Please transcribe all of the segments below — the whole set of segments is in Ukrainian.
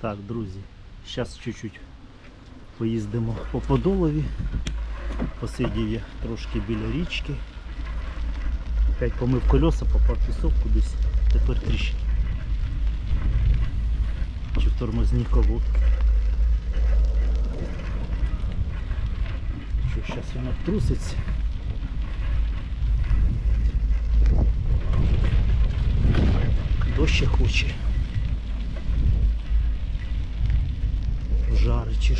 Так, друзі, зараз чуть-чуть поїздимо по Подолові. Посидів я трошки біля річки. Опять помив колеса, попав пісок кудись. Тепер трішки. Чи в тормозній колодки. Що зараз воно труситься. Дощ хоче. Чи.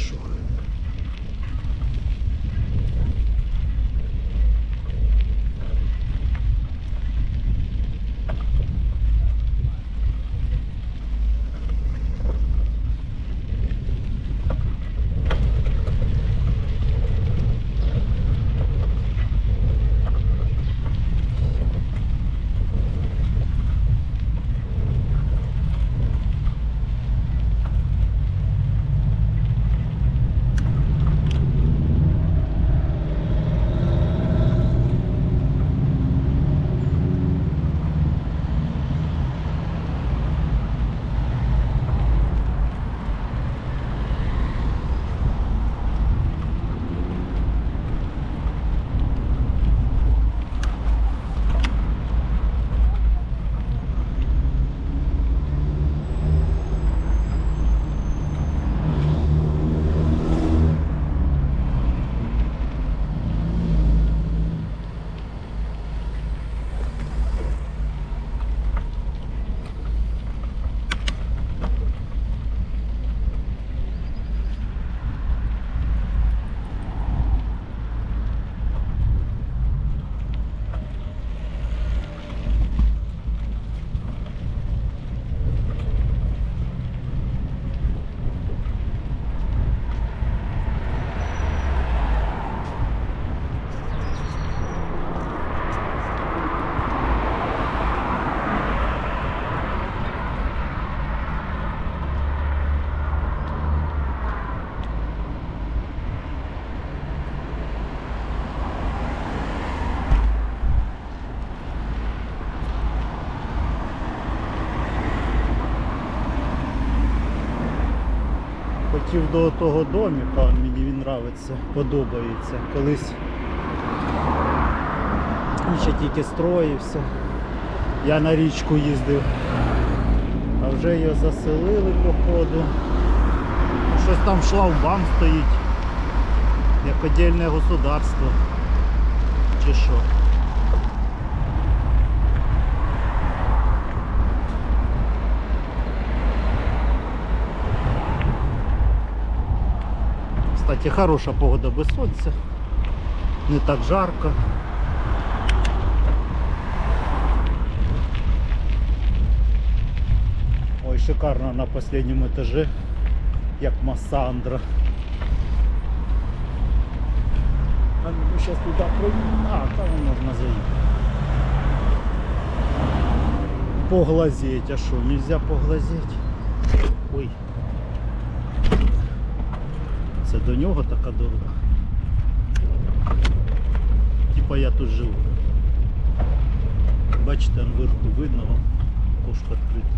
Хотів до того домика, мені він нравиться, подобається. Колись він ще тільки строївся. Я на річку їздив, а вже його заселили походу. Щось там шлагбаум стоїть, як отдельне государство. Чи що? Кстати, хороша погода без сонця. Не так жарко. Ой, шикарно на последнем этаже, як Массандра. А ну сейчас туда пройдем. А, там можна заїхати. Поглазеть, а що, нельзя поглазеть? Ой. Це до нього така дорога. Типа я тут живу. Бачите, там вверху видно, вон, окошко відкрите.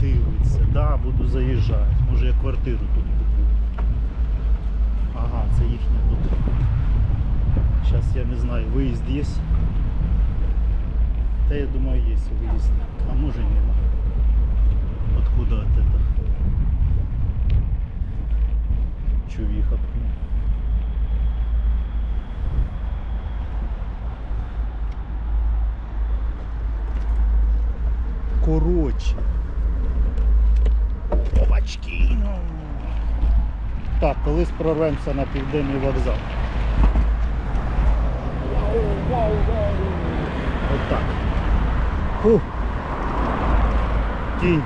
Дивиться, да, буду заїжджати. Може я квартиру тут куплю. Ага, це їхня тут. Зараз я не знаю, виїзд є. Та я думаю є виїзд. А може і нема. Откуда от это? Чувиха. Короче. Опачки. ну. Так, колись прорвемося на південний вокзал. Отак. Фу. Кінь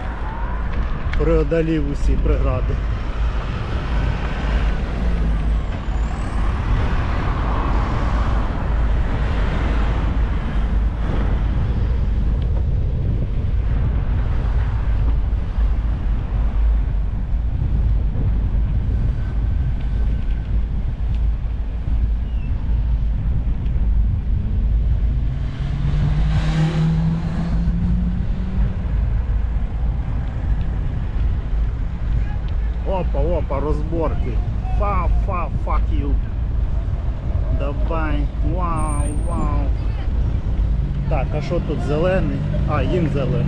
преодолів усі прегради. Розборки. Фа, фа, fuck you. Давай. Вау, вау. Так, а що тут зелений? А, їм зелений.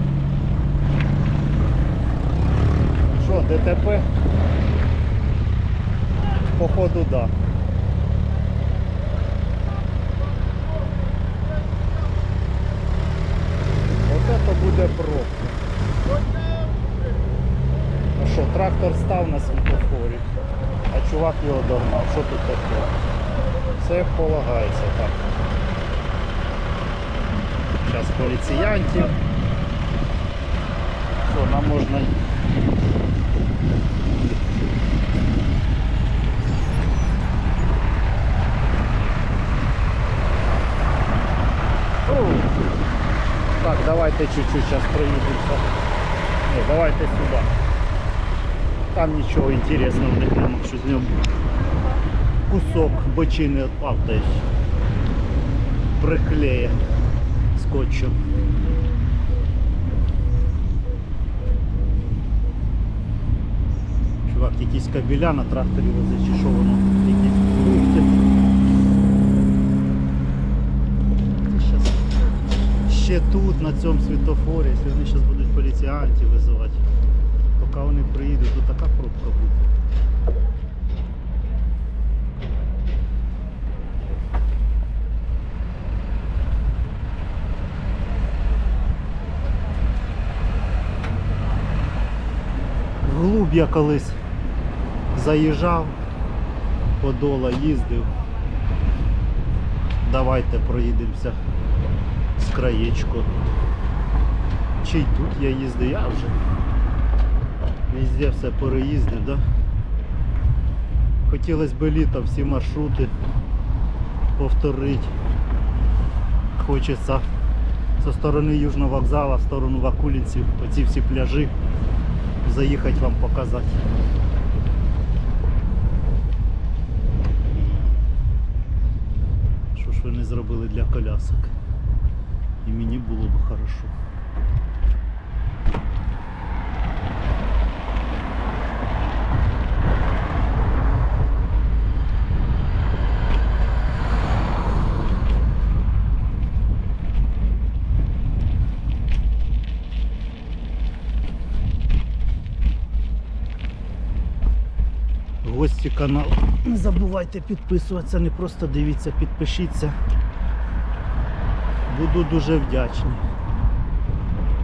Що, ДТП? Походу, да. От це буде пробка. Що, трактор став на світлофорі, а чувак його догнав. Що тут таке? Все полагається так. Зараз поліціянтів. Що, нам можна. Так, давайте чуть-чуть зараз проїдемося. Ні, давайте сюди. Там нічого інтересного в них нема, що з нього кусок бочини й приклеє скотчем. Чувак, якісь кабеля на тракторі возить, що воно? Ще тут, на цьому світофорі, якщо вони зараз будуть поліціянтів визивати, поки вони приїдуть, то така пробка буде. Вглуб я колись заїжджав, подола їздив. Давайте проїдемося з краєчку. Чи й тут я їздив, я вже везде все переїздив, да? Хотілося б літо всі маршрути повторити. Хочеться зі сторони Южного вокзалу в сторону Вакулінців, оці всі пляжі заїхати вам показати. Що ж ви не зробили для колясок? І мені було б хорошо. Каналу. Не забувайте підписуватися, не просто дивіться, підпишіться. Буду дуже вдячний.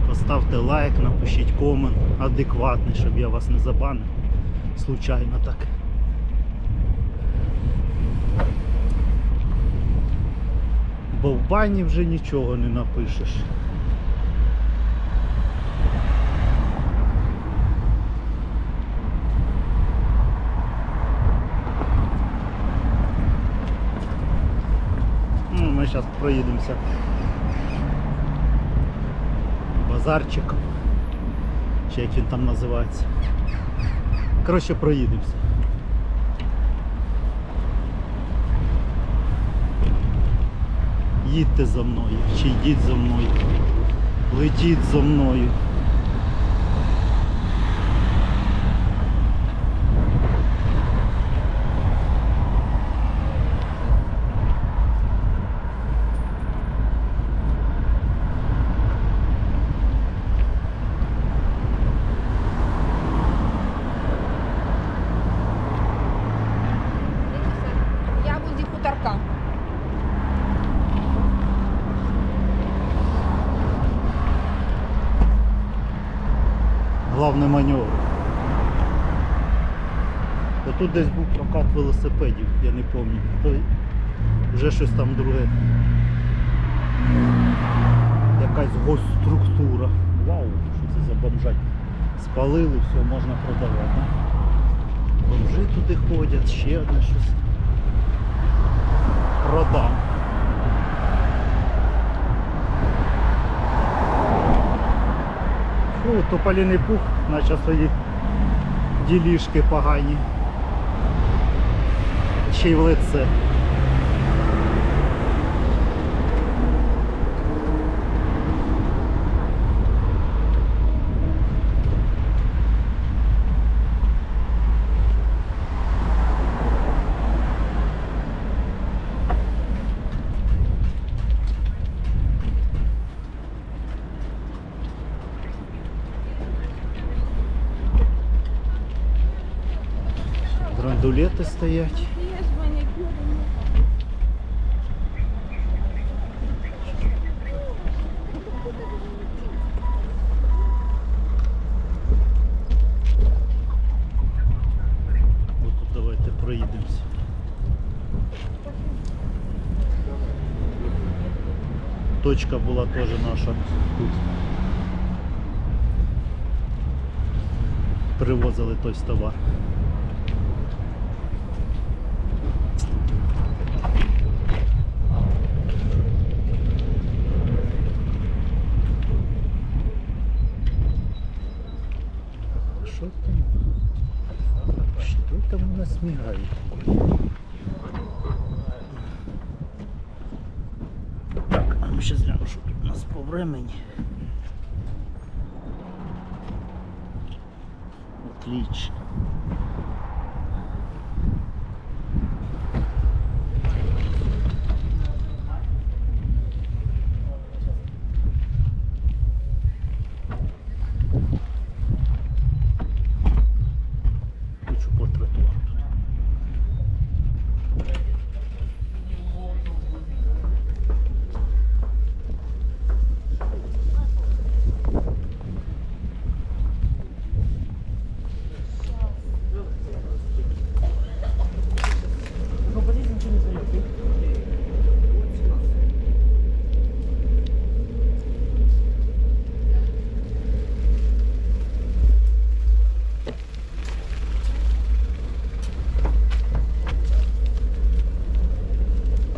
Поставте лайк, напишіть комент адекватний, щоб я вас не забанив. Случайно так. Бо в бані вже нічого не напишеш. Зараз проїдемося Базарчик. Чи як він там називається. Коротше, проїдемося. Їдьте за мною, чи йдіть за мною, летіть за мною. Главний маневр. Отут десь був прокат велосипедів, я не пам'ятаю. Вже щось там друге. Якась госструктура. Вау, що це за бомжать. Спалили, все, можна продавати. Да? Бомжи туди ходять, ще одне щось. Продам. Фу, тополіний пух, наче свої ділішки погані. Й в лице. Драндулети стоять. От тут давайте проїдемося. Точка була теж наша тут. Привозили той товар. Що там у нас мигает? Так, а мы сейчас глянем, что тут у нас по времени. Отлично. Хочу по тротуару тут.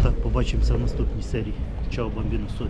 Так, побачимося в наступній серії. Чао, бомбіно, сорі.